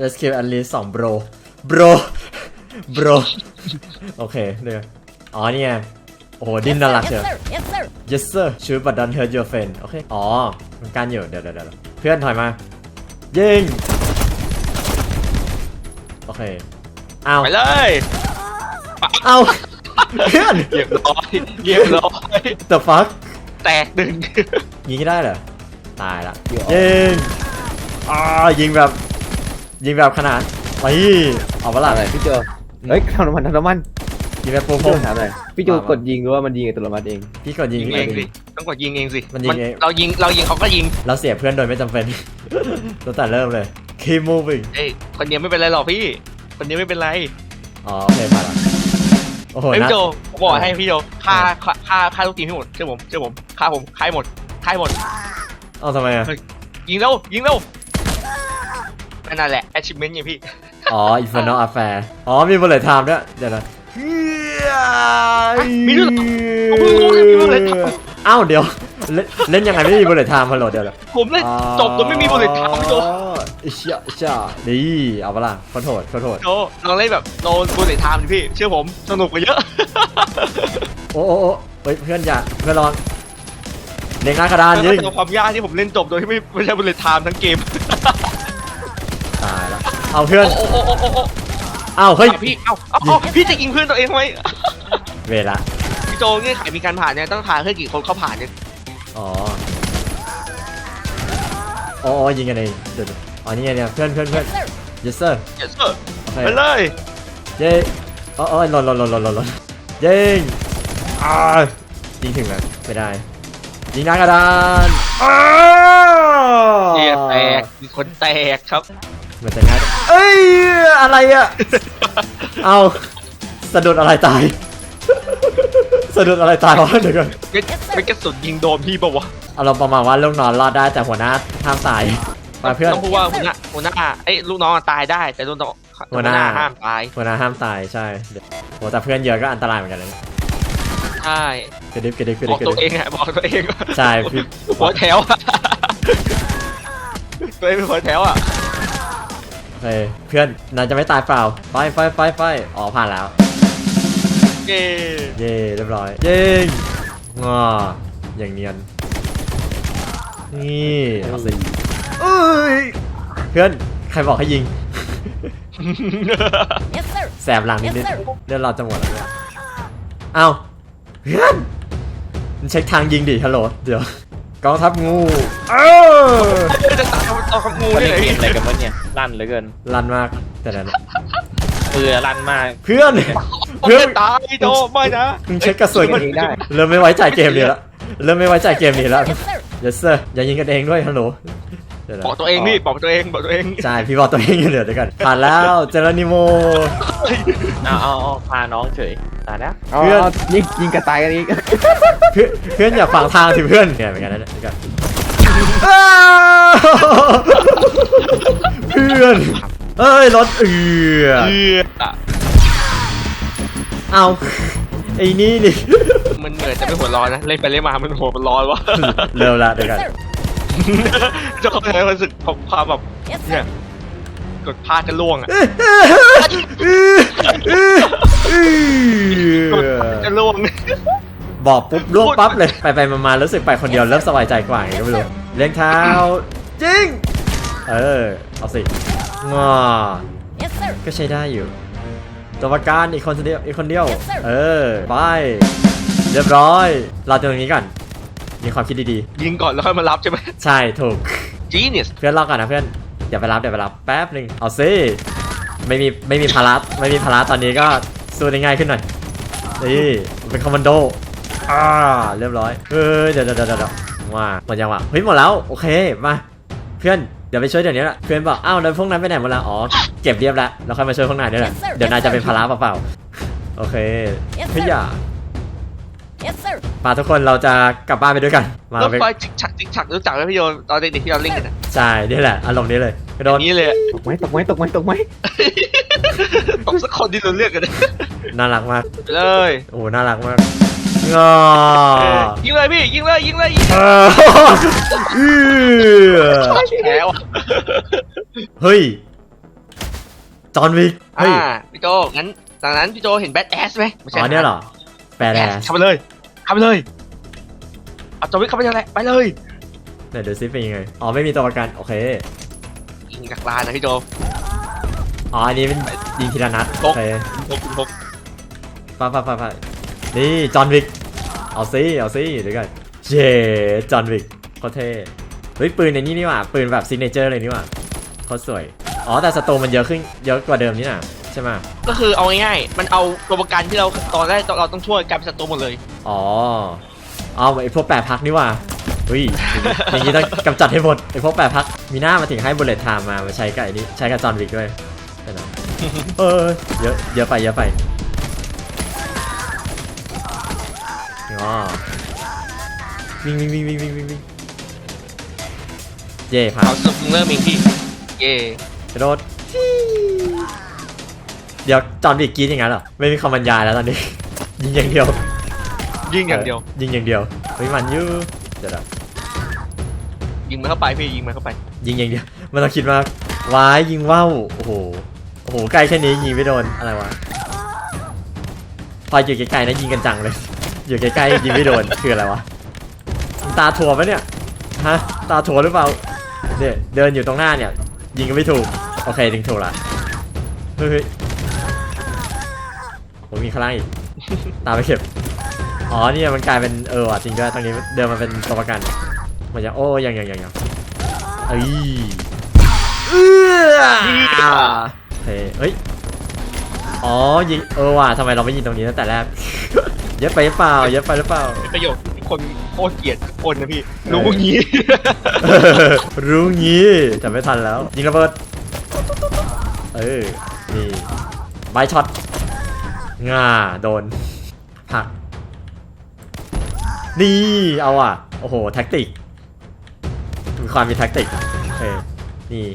let's kill at least สอง bro bro bro โอเคเดี๋ยวอ๋อนี่ไงโอ้โหดิ้นน่ารัก Yes เชียว sir Yes sir yes sir shoot but don't hurt your friend โอเค อ๋อมันการอยู่ เดี๋ยวเดี๋ยวเดี๋ยวเพื่อนถอยมา ยิง โอเค เอาไปเลยเอาเพื่อนเรียบร้อยเรียบร้อย the fuck แตกหนึ่งยิงไม่ได้เหรอ ตายละยิง อ่ายิงแบบ ยิงแบบขนาดไปเอาปะล่ะอะไรพี่โจเฮ้ยทำน้ำมันทำน้ำมันยิงแบบโปพี่โจรถามหน่อยพี่โจกดยิงหรือว่ามันยิงอัตโนมัติเอง พี่กดยิยิงงเองสิต้องกดยิงเองสิมันยิงเองเรายิงเรายิงเรายิงเขาก็ยิงเราเสียเพื่อนโดยไม่จำเป็นตั้งแต่เริ่มเลย keep moving เอ้ยคนเดียวไม่เป็นไรหรอกพี่ คนเดียวไม่เป็นไรอ๋อโอเคมาละโอ้โหเฮ้ยนะพี่โจผมบอกให้พี่โจฆ่าฆ่าฆ่าฆ่าลูกทีมให้หมดเชื่อผมเชื่อผมฆ่าผมฆ่าให้หมดฆ่าให้หมดเอาทำไมอะยิงเร็วยิงเร็ว นั่นแหละ achievement ไงพี่ อ๋อ infernal affair อ๋อ มี bullet time ด้วย เดี๋ยวนะมีด้วยเหรอผมเพิ่งรู้เลยมี bullet time เอ้าเดี๋ยว เล่นเล่นยังไงไม่มี bullet time ฮัลโหลเดี๋ยวนะผมเล่นจบโดยไม่มีบุลเลตไทม์พี่โจอ๋ออิชะอิชะดีเอาปะล่ะขอโทษขอโทษโจลองเล่นแบบโดนบุลเลตไทม์ดิพี่ เชื่อผมสนุกกว่าเยอะ โอ้โอ้โอ้เฮ้ยเพื่อนอย่าเพื่อนระวังเล็งหน้ากระดานยิงแล้วก็ความยากที่ผมเล่นจบโดยที่ไม่ไม่ใช่บุลเลตไทม์ทั้งเกมตายแล้ว เอาเพื่อน โอ้โอ้โอ้โอ้โอ้เอาเฮ้ยอะพี่เอ้าเอ้าเอ้าพี่จะยิงเพื่อนตัวเองทำไมเวลาพี่โจเงื่อนไขมีการผ่านเนี่ยต้องผ่านเพื่อนกี่คนเขาผ่านเนี่ยอ๋อ อ๋ออ๋อยิงกันเองเดี๋ยวเดี๋ยวอ๋อนี่ไงเนี่ยเพื่อนเพื่อนเพื่อน Yes sir yes sir เยสเซอร์โอเคไปเลยเย้เอ๋อหล่นหล่นหล่นหล่นหล่นหล่นยิงอ่ายิงถึงแล้วไม่ได้ ยิงหน้ากระดานอ้าเยียแตกมีคนแตกครับเห มือนจะง่ายเอ้ยอะไรอะเอาสะดุดอะไรตาย สะดุดอะไรตายวะเดี๋ยวก่อนไม่ไม่กระสุนยิงโดนพี่ปะวะเอาเราประมาณว่าลูกนอนรอดได้แต่หัวหน้าห้ามตายมาเพื่อน ต้องพูดว่าหัวหน้าหัวหน้าไอ้ยลูกน้องอะตายได้ แต่ลูกน้องหัวหน้า ห้ามตายหัวหน้าห้ามตายใช่เดี๋ยวโหแต่เพื่อนเยอะก็อันตรายเหมือนกันนะเนี่ยใช่กระดิบกระดิบกระบดิอบกกระตัวเอดิบ งอะบอกตัวเองว่าใช่พี่ หัวแถวอะตัวเองเป็นหัวแถวอะ เฮ้ยเพื่อนนายจะไม่ตายเปล่าไฟไฟไฟไฟอ๋อผ่านแล้ว เย้เย่เรียบร้อยยิงงออย่างเนียน นี่เอาสิเอ้ยเพื่อนใครบอกให้ยิง Yes sir แสบหลังนิด Yes นิด sir เลือดเราจะหมดแล้วเนี่ยเอาเพื่อนมันเช็คทางยิงดิฮัลโหลเดี๋ยวกองทัพงูเออจะตัด เอาคำงูมันนี่เล่นเลยเกมอะไรกันวะเนี่ยลั่นเหลือเกินรันมากแต่นั้นมือลั่นมากเพื่อนเพื่เพื่ออนนตายโจไม่นะมึงเช็คกระสุนยิงได้ เริ่มไม่ไว้ใจเกมนี้แล้วเริ่มไม่ไว้ใจเกมนี้แล้ว Yes sir yes sir อย่ายิงกันเองด้วยฮัลโหลเดี๋ยวนะบอกตัวเองพี่บอกตัวเองบอกตัวเองใช่พี่บอกตัวเองอยู่เดี๋ยวเดี๋ยวกันผ่านแล้วเจอรานิโม เอาเอาเอาพาน้องเฉยตายแล้วเพื่อนยิงยิงกระต่ายกันอีกเพื่อนเพื่อนอย่าฝังทางสิเพื่อนเนี่ยเหมือนกันนะเนี่ยเดี๋ยวกัน อ้าวเพื่อนเอ้ยรถเอือเอือเอาไอ้นี่นี่มันเหมือนจะไม่หัวร้อนนะเล่นไปเล่นมามันหัวมันร้อนวะเริ่มละเดี๋ยว Yes กัน sir จะเข้าใจความรู้สึกของความแบบ Yes เนี่ย sir กดพลาดจะล่วงอะกดจะล่วงบอกปุ๊บล่วงปั๊บเลยไปไปมามารู้สึกไปคนเดียวเริ่มสบายใจกว่าไงก็ไม่รู้ เลี้ยงเท้าจริง เออ เอาสิงอ Yes sir ก็ใช้ได้อยู่ตัวประกันอีกคนเดียวอีกคนเดียว Yes, sir. เออ ไป เรียบร้อย เราตรงนี้ก่อนมีความคิดดียิงก่อนแล้วค่อยมารับใช่ไหมๆใช่ถูก genius เพื่อนรอก่อนนะเพื่อนเดี๋ยวไปรับเดี๋ยวไปรับแป๊บหนึ่งเอาซิไม่มีไม่มีภาระไม่มีภาระตอนนี้ก็สู้ได้ง่ายขึ้นหน่อยนี่เป็นคอมมานโดอ่าเรียบร้อยเฮ้ยเดี๋ยวเดี๋ยวเดี๋ยวเดี๋ย วว่าหมดยังวะเฮ้ยหมดแล้วโอเคมาเพื่อนเดี๋ยวไปช่วยเดี๋ยวนี้แหละเพื่อนบอกอ้าวแล้วพวกนั้นไปไหนหมดแล้วอ๋อเก็บเรียบแล้วแล้วค่อยมาช่วยพวกนายนี่แหละ Yes, sir. เดี๋ยวนาย Yes, จะ sir. เป็นภาระเปล่าๆโอเค Yes, เฮ้ย sir. อย่า Yes sir มาทุกคนเราจะกลับบ้านไปด้วยกัน มารถไฟจิกฉักจิกฉักรู้จักไหมพี่โยตอนเด็กๆที่เราเล่นกันอะใช่นี่แหละอารมณ์นี้เลยกระโดดนี้เลยอะตกไหมตกไหมตกไหมตกไหมต้องสักคนที่เราเลือกกันนะน่ารักมากไปเลยโอ้น่ารักมาก งอยิงเลยพี่ยิงเลยยิงเลยยิงเออเอื้อแพ้ว่ะเฮ้ย จอห์นวิกเฮ้ยอ่าพี่โจงั้นดังนั้นพี่โจเห็นแบทแอสไหมไม่ใช่อ๋อเนี่ยเหรอ แปดแอสเข้าไปเลยเข้าไปเลยเอาจอวิกเข้าไปเลยไปเลยไหนดูซิเป็นยังไง อ๋อไม่มีตัวประกัน โอเค ยิงจากลานนะพี่โจ อ๋ออันนี้เป็นยิงทีละนัดตโอกเคพกพกไปไปไปไป นี่จอห์นวิก เอาซิ เอาซิเดี๋ยวก่อนเย้จอห์นวิกโคตรเท่เฮ้ยปืนในนี่นี่หว่า ปืนแบบซิกเนเจอร์เลยนี่หว่าโคตรสวย อ๋อแต่สโตมันเยอะขึ้นเยอะกว่าเดิมนี่น่ะใช่ไหมก็คือเอาง่ายๆ มันเอาตัวประกันที่เราตอนแรกเราต้องช่วยกลายเป็นศัตรูหมดเลย อ๋อ เอาไอพวกแปรพักนี่หว่าเฮ้ยอย่างนี้ต้องกำจัดให้หมดไอพวกแปรพัก มีหน้ามาถึงให้บุลเลตไทม์มา มาใช้กับไอ้นี่ใช้กับจอห์นวิกด้วยใช่ไหมเออเยอะเยอะไปเยอะไป อ๋อวิ่งวิ่งวิ่งวิ่งวิ่งวิ่งวิ่งเย่ผ่านเขาสุดเริ่มเองพี่ เย่กระโดดเดี๋ยวจอห์นวิกกรีดอย่างนั้นเหรอไม่มีคำบรรยายแล้วตอนนี้ ยิงอย่างเดียวยิงอย่างเดียว ยิงอย่างเดียวเฮ้ยมันอยูเดี๋ยวนะยิงมันเข้าไปพี่ยิงมันเข้าไป ยิงอย่างเดียวมันต้องคิดมากวายยิงว่าวโอ้โหโอ้โหใกล้แค่นี้ยิงไม่โดนอะไรวะพออยู่ไกลๆนะยิงกันจังเลย อยู่ใกล้ๆยิงไม่โดนคืออะไรวะตาถั่วปะเนี่ยฮะตาถั่วหรือเปล่าเนี่ยเดินอยู่ตรงหน้าเนี่ย ยิงก็ไม่ถูกโอเคถึงถูกละเฮ้ยผมมีข้างล่างอีกตามไปเก็บอ๋อเนี่ยมันกลายเป็นเออว่ะจริงด้วยตรงนี้เดินมาเป็นตัวประกันมันยังโอ้ยังยังยังยังเอ้ยเออเฮ้ยเฮ้ยอ๋อยิงเออว่ะทำไมเราไม่ยิงตรงนี้ตั้งแต่แรก เยอะไปหรือเปล่าเยอะไปหรือเปล่า เป็นประโยชน์ที่คนโคตรเกลียดทุกคนนะพี่ รู้งี้ รู้งี้แต่ไม่ทันแล้ว ยิงระเบิด เออ นี่ใบช็อตง่าโดนผลัก นี่ เอาอะ โอ้โห แท็กติก มีความมีแท็กติกเออนี่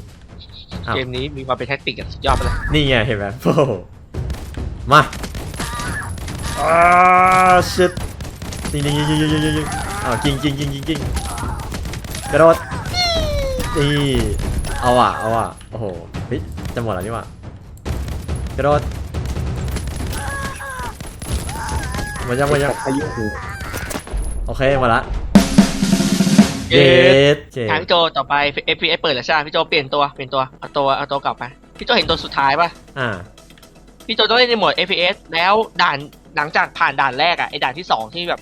อ้าวเกมนี้มีความเป็นแท็กติกอะสุดยอดไปเลยนี่ไงเห็นไหมโอ้โหมา อ้าชิตยิงยิงยิงยิงยิงยิงยิงอ้าวยิงยิงยิงยิงยิงกระโดดนี่เอาอะเอาอะโอ้โหเฮ้ยจะหมดแล้วนี่หว่ากระโดดหมดยังหมดยังพายุหูโอเคหมดละเย้เย็ดเจถามพี่โจต่อไป FPS เปิดแล้วใช่ไหมพี่โจเปลี่ยนตัวเปลี่ยนตัวเอาตัวเอาตัวกลับไปพี่โจเห็นตัวสุดท้ายป่ะอ่าพี่โจต้องเล่นในโหมด FPS แล้วด่าน หลังจากผ่านด่านแรกอะไอด่านที่สองที่แบบ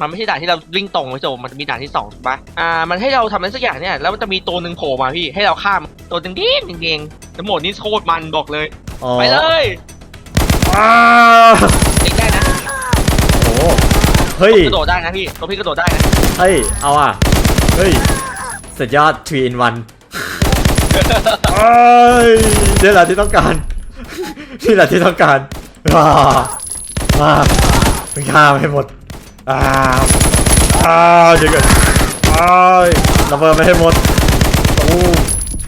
มันไม่ใช่ด่านที่เราวิ่งตรงพี่โจมันจะมีด่านที่สองถูกปะอ่า มันให้เราทำอะไรสักอย่างเนี่ย แล้วมันจะมีตัวหนึ่งโผล่มาพี่ให้เราข้ามตัวจริงๆจริงๆแต่โหมดนี้โคตรมันบอกเลย อ๋อไปเลยอ้าเด็กได้นะโอ้โหเฮ้ย กระโดดได้นะพี่ตัวพี่กระโดดได้นะเฮ้ย เอาอะ เฮ้ย สุดยอด 3 in 1เอ้ยนี่แหละที่ต้องการ นี่แหละที่ต้องการว้า ว้ามึงฆ่ามันให้หมด อ้าวอ้าวเดี๋ยวก่อนอ้าวระเบิดไม่ให้หมด โอ้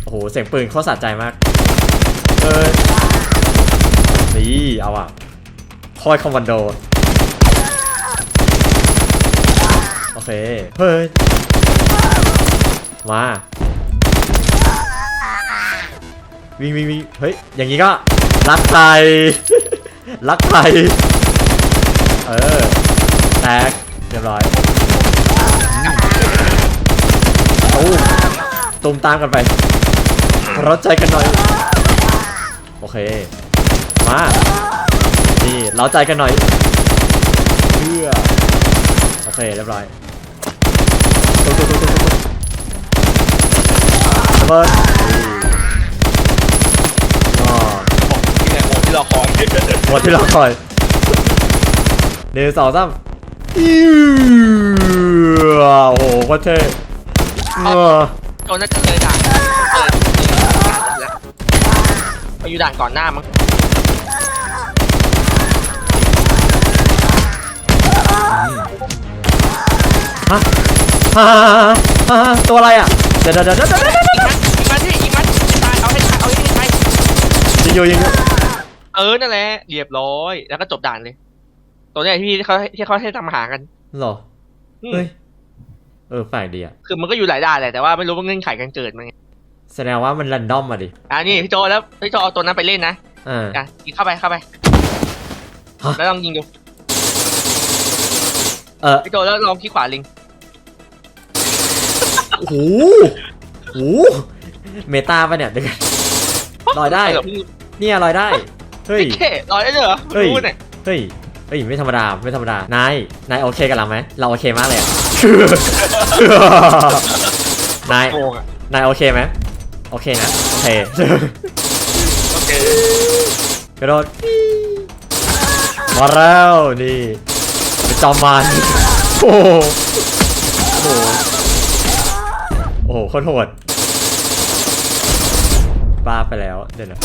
โห เสียงปืนโคตรสะใจมาก เอ้ยนี่เอาอะคอยคอมมานโด โอเค เฮ้ย มา วิ่งวิ่งวิ่งเฮ้ย อย่างนี้ก็ รักใครรักใคร เออ แตก เรียบร้อยโอ้ตูมตามกันไปเราใจกันหน่อย โอเค มา นี่เราใจกันหน่อยเพื่อโอเค เรียบร้อยตุ๊บตุ๊บตุ๊บตุ๊บตุ๊บระเบิดอ๋อที่ไหนโหมดที่เราคอยหมดที่เราคอย หนึ่งสองสามอิ๊วโอ้โหโคตรเท่เออโจน่าจะเลยด่านเลยเลยด่านแล้วไปอยู่ด่านก่อนหน้ามั้งฮะฮะฮะตัวอะไรอะ เดี๋ยวเดี๋ยวเดี๋ยวเดี๋ยวเดี๋ยวเดี๋ยวยิงมันยิงมันที่ยิงมันตายเอาให้ตายเอาให้ตายยิงอยู่ยิงอยู่เออนั่นแหละเรียบร้อยแล้วก็จบด่านเลย ตัวเนี้ยที่เขาที่เขาให้ทำหากันเหรออืมเฮ้ยเออแปลกดีอะคือมันก็อยู่หลายด่านแหละแต่ว่าไม่รู้ว่าเงื่อนไขการเกิดมันไงแสดงว่ามันรันดอมมาดิอ่านี่พี่โจแล้วพี่โจเอาตัวนั้นไปเล่นนะอ่าอะยิงเข้าไปเข้าไปฮะแล้วลองยิงดูเออพี่โจแล้วลองขี้ขวาลิงโอ้โหโอ้โหเมตาปะเนี่ยเดี๋ยวก่อนลอยได้เหรอพี่เนี่ยลอยได้ เฮ้ยพี่เท่ลอยได้เลยเหรอเฮ้ยรู้เนี่ยเฮ้ย เฮ้ยไม่ธรรมดาไม่ธรรมดานายนายโอเคกับเราไหมเราโอเคมากเลยอะนายโกงอะนายโอเคไหมโอเคนะโอเคโอเคกระโดดมาแล้วนี่เป็นจอมมันโอ้โหโอ้โหโอ้โหโคตรโหดบ้าไปแล้วเดี๋ยวนะ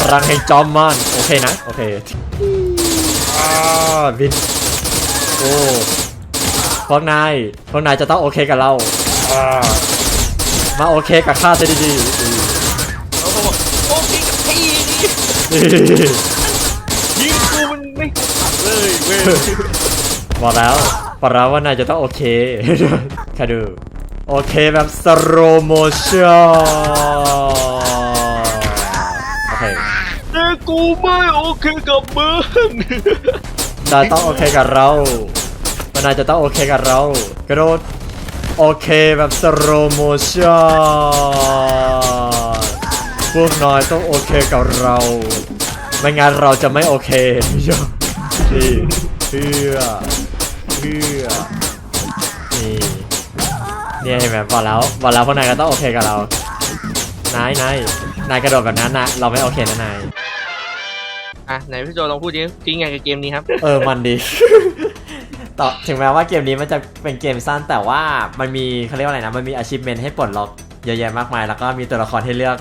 พลังแห่งจอมมันโอเคนะ โอเคอ่าบินโอ้พวกนายพวกนายจะต้องโอเคกับเราอ่ามาโอเคกับข้าจะดีๆอืมแล้วเขาบอกโอ้พี่กับพี่นี่นี่ยิงกูมันไม่ขัดเลยเว้ยบอกแล้วบอกแล้วว่านายจะต้องโอเคค่ะดู โอเคแบบสโลโมชั่น กูไม่โอเคกับมึงนายต้องโอเคกับเรานายจะต้องโอเคกับเรา กระโดด โอเคแบบสโลโมชั่นพวกนายต้องโอเคกับเรา ไม่งั้นเราจะไม่โอเคนี่เพื่อเพื่อนี่เนี่ยเห็นไหมบอกแล้วบอกแล้วพวกนายก็ต้องโอเคกับเรา นายนายนายกระโดดแบบนั้นนะเราไม่โอเคนะนาย อะไหนพี่โจลองพูดดิทิ้งไงกับเกมนี้ครับ เออ มันดี ต่อถึงแม้ว่าเกมนี้มันจะเป็นเกมสั้นแต่ว่ามันมีเขาเรียกว่าอะไรนะ มันมี achievement ให้ปลดล็อกเยอะแยะมากมาย แล้วก็มีตัวละครให้เลือก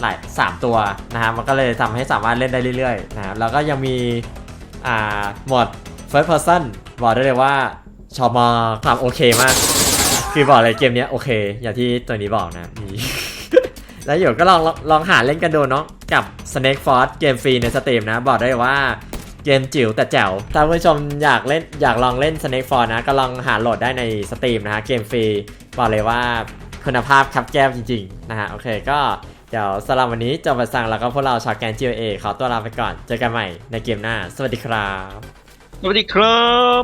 หลายสามตัวนะครับมันก็เลยทำให้สามารถเล่นได้เรื่อยๆนะครับแล้วก็ยังมีอ่าโหมด first person บอกได้เลยว่าชอบมาความโอเคมาก คือบอกเลยเกมเนี้ยโอเค อย่างที่ตัวนี้บอกนะนี่ แล้วเดี๋ยวก็ลองลองหาเล่นกันดูเนาะกับ Snake Force เกมฟรีในสตรีมนะ บอกได้ว่าเกมจิ๋วแต่แจ๋วถ้าผู้ชมอยากเล่นอยากลองเล่น Snake Force นะก็ลองหาโหลดได้ในสตรีมนะฮะเกมฟรีบอกเลยว่าคุณภาพครับแก้วจริงๆนะฮะโอเคก็เดี๋ยวสำหรับวันนี้จบไปสั่งแล้วก็พวกเราชาวแกนจีเอขอตัวลาไปก่อน เจอกันใหม่ในเกมหน้า สวัสดีครับ สวัสดีครับ